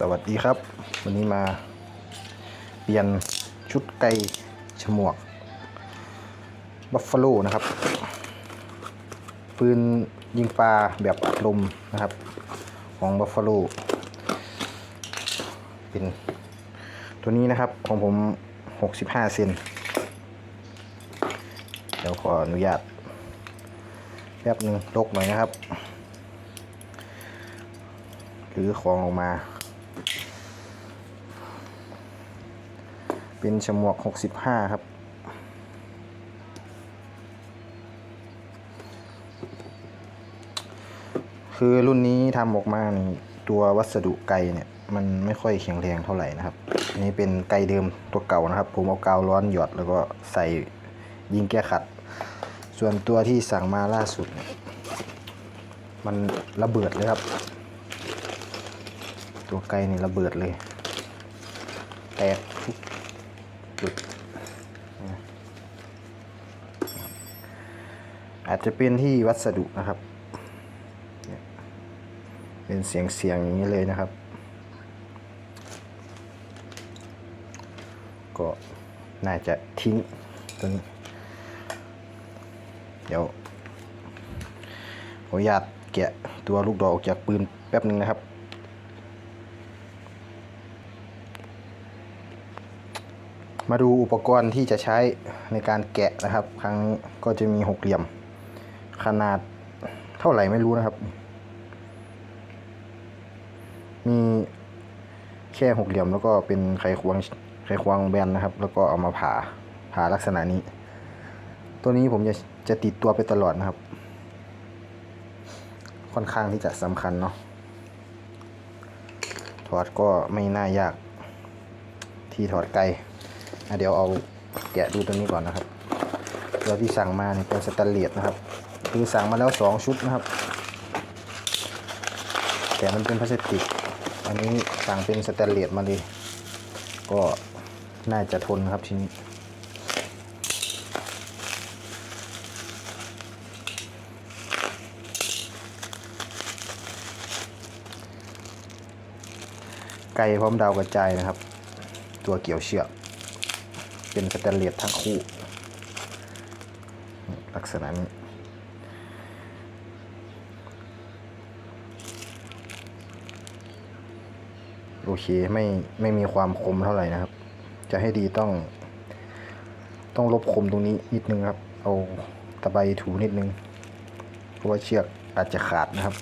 สวัสดีครับ วันนี้มาเปลี่ยนชุดไก่ฉมวกบัฟฟาโลนะครับ ปืนยิงปลาแบบอัดลมนะครับ ของบัฟฟาโลเป็นตัวนี้นะครับของผม 65 เซนเดี๋ยวขออนุญาตแป๊บหนึ่งลกหน่อยนะครับ หรือของออกมา เป็นฉมวก 65 ครับ คือรุ่นนี้ทำออกมานี่ตัววัสดุไกเนี่ย มันไม่ค่อยแข็งแรงเท่าไหร่นะครับนนี้เป็นไกเดิมตัวเก่านะครับ ผมเอากาวร้อนหยอดแล้วก็ใส่ยิงแก้ขัด ส่วนตัวที่สั่งมาล่าสุดเนี่ยมันระเบิดเลยครับ ตัวไกลนี่ระเบิดเลย แตกทุก จุด อาจจะเป็นที่วัสดุนะครับเนี่ยเป็นเสียงเสียงอย่างนี้เลยนะครับ ก็น่าจะทิ้งตัวนี้ เดี๋ยวขออนุญาตแกะตัวลูกดอกออกจากปืนแป๊บหนึ่งนะครับ มาดูอุปกรณ์ที่จะใช้ในการแกะนะครับ ครั้งก็จะมีหกเหลี่ยม ขนาดเท่าไหร่ไม่รู้นะครับ มีแค่หกเหลี่ยมแล้วก็เป็นไขควงไขควงแบนนะครับ แล้วก็เอามาผ่าผ่าลักษณะนี้ ตัวนี้ผมจะจะติดตัวไปตลอดนะครับ ค่อนข้างที่จะสำคัญเนาะถอดก็ไม่น่ายากที่ถอดไกล เดี๋ยวเอาแกะดูตัวนี้ก่อนนะครับตัวที่สั่งมาเนี่ยเป็นสแตนเลสนะครับ คือสั่งมาแล้วสองชุดนะครับ แต่มันเป็นพลาสติก อันนี้สั่งเป็นสแตนเลสมาเลย ก็น่าจะทนครับทีนี้ไกลพร้อมดาวกระจายนะครับ ตัวเกี่ยวเชือก เป็นสแตนเลสทั้งคู่ลักษณะนี้โอเคไม่ไม่มีความคมเท่าไหร่นะครับ จะให้ดีต้อง ต้องลบคมตรงนี้นิดนึงครับ เอาตะไบถูนิดนึง เพราะว่าเชือกอาจจะขาดนะครับ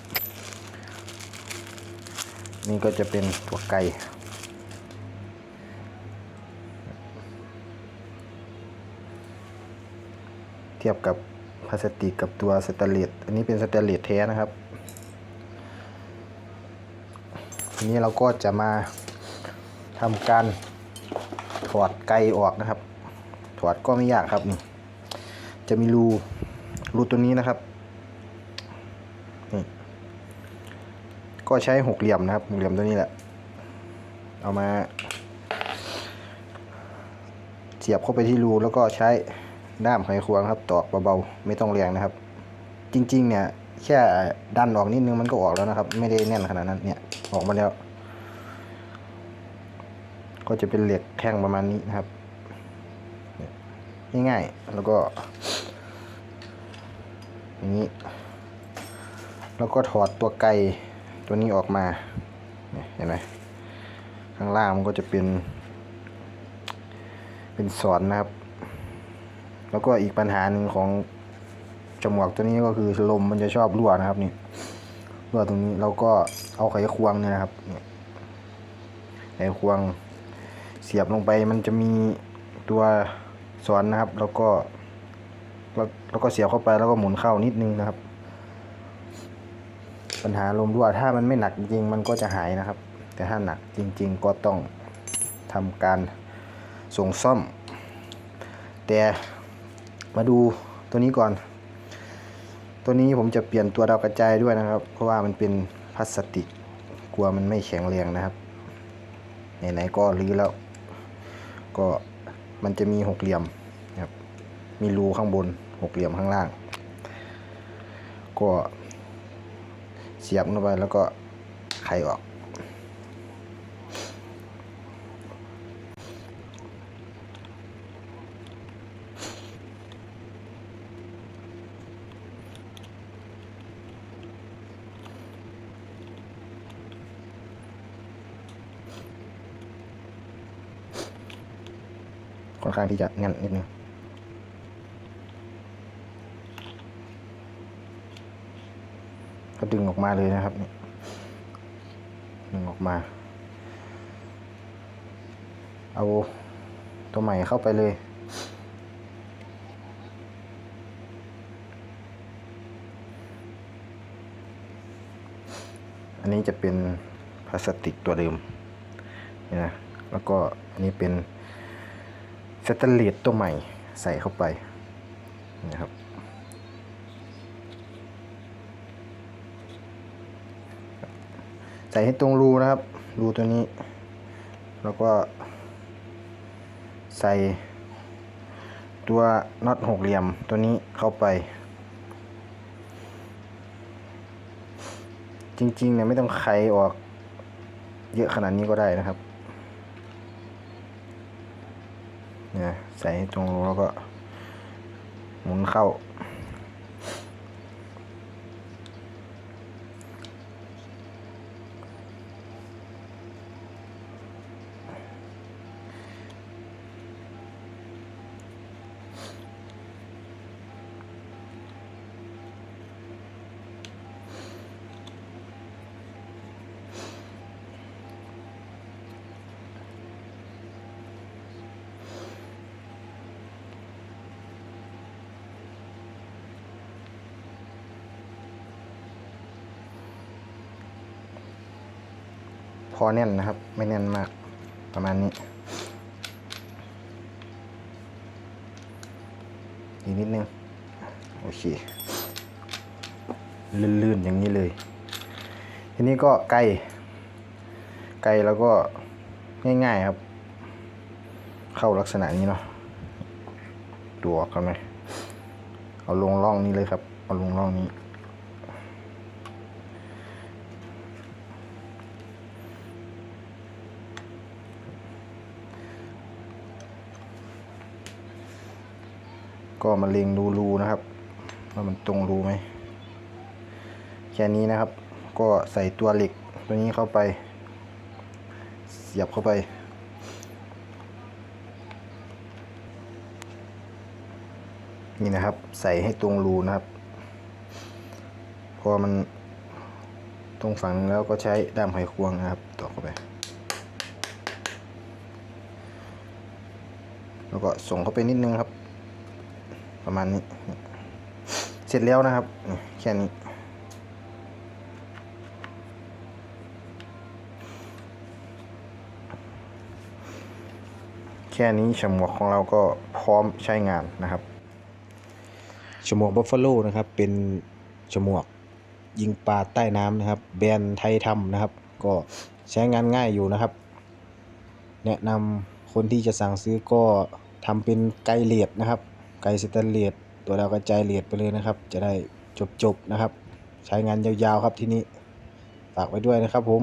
นี่ก็จะเป็นตัวไก่ เทียบกับพลาสติกกับตัวสแตนเลสอันนี้เป็นสแตนเลสแท้นะครับทีนี้เราก็จะมาทำการถอดไกออกนะครับ ถอดก็ไม่ยากครับนี่จะมีรูรูตัวนี้นะครับนี่ก็ใช้หกเหลี่ยมนะครับหกเหลี่ยมตัวนี้แหละ เอามาเสียบเข้าไปที่รูแล้วก็ใช้ ด้ามไขควงครับตอกเบาๆไม่ต้องแรงนะครับ จริง ๆ เนี่ยแค่ดันออกนิดนึงมันก็ออกแล้วนะครับ ไม่ได้แน่นขนาดนั้นเนี่ยออกมาแล้ว ก็จะเป็นเหล็กแท่งประมาณนี้นะครับง่ายๆแล้วก็อย่างนี้ แล้วก็ถอดตัวไกตัวนี้ออกมาเนี่ยเห็นไหมข้างล่างมันก็จะเป็น เป็นสอนนะครับ แล้วก็อีกปัญหาหนึ่งของจมวกตัวนี้ก็คือลมมันจะชอบรั่วนะครับนี่รั่วตรงนี้เราก็เอาไขควงเนี่ยนะครับไขควงเสียบลงไปมันจะมีตัวสอนนะครับ แล้วก็แล้วก็เสียบเข้าไปแล้วก็หมุนเข้านิดนึงนะครับ ปัญหาลมรั่วถ้ามันไม่หนักจริงมันก็จะหายนะครับ แต่ถ้าหนักจริง ๆ ก็ต้องทำการส่งซ่อม แต่ มาดูตัวนี้ก่อน ตัวนี้ผมจะเปลี่ยนตัวดาวกระจายด้วยนะครับ เพราะว่ามันเป็นพลาสติก กลัวมันไม่แข็งแรงนะครับ ไหนๆก็รื้อแล้ว ก็มันจะมีหกเหลี่ยมนะครับ มีรูข้างบนหกเหลี่ยมข้างล่าง ก็เสียบเข้าไปแล้วก็ไขออก ค่อนข้างที่จะแน่นนิดนึงก็ดึงออกมาเลยนะครับนี่ดึงออกมา เอาตัวใหม่เข้าไปเลยอันนี้จะเป็นพลาสติกตัวเดิมนี่นะแล้วก็อันนี้เป็น สแตนเลสตัวใหม่ใส่เข้าไปนะครับใส่ให้ตรงรูนะครับ รูตัวนี้ แล้วก็ ใส่ ตัวน็อตหกเหลี่ยมตัวนี้เข้าไป จริงๆเนี่ยไม่ต้องไขออกเยอะขนาดนี้ก็ได้นะครับเนะใส่ตรงรูแล้วก็หมุนเข้า พอแน่นนะครับ ไม่แน่นมากประมาณนี้อีกนิดนึง โอเค ลื่นๆอย่างนี้เลย ทีนี้ก็ไกลไกลแล้วก็ง่ายๆครับ เข้าลักษณะนี้เนาะดูออกกันไหมเอาลงร่องนี้เลยครับ เอาลงร่องนี้ ก็มาเล็งดูรูนะครับว่ามันตรงรูไหมแค่นี้นะครับ ก็ใส่ตัวเหล็กตัวนี้เข้าไป เสียบเข้าไป นี่นะครับ ใส่ให้ตรงรูนะครับ พอมันตรงฝั่งนึงแล้วก็ใช้ด้ามไขควงนะครับต่อเข้าไป แล้วก็ส่งเข้าไปนิดนึงครับ ประมาณนี้ เสร็จแล้วนะครับ แค่นี้ แค่นี้ฉมวกของเราก็พร้อมใช้งานนะครับฉมวกบัฟฟาโลนะครับ เป็นฉมวกยิงปลาใต้น้ำนะครับ แบรนด์ไทยทำนะครับ ก็ใช้งานง่ายอยู่นะครับ แนะนำคนที่จะสั่งซื้อก็ทำเป็นไกลเลดนะครับ ไกลสแตนเลสตัวเรากระจายเลดไปเลยนะครับ จะได้จบๆนะครับ ใช้งานยาวๆครับที่นี้ฝากไว้ด้วยนะครับผม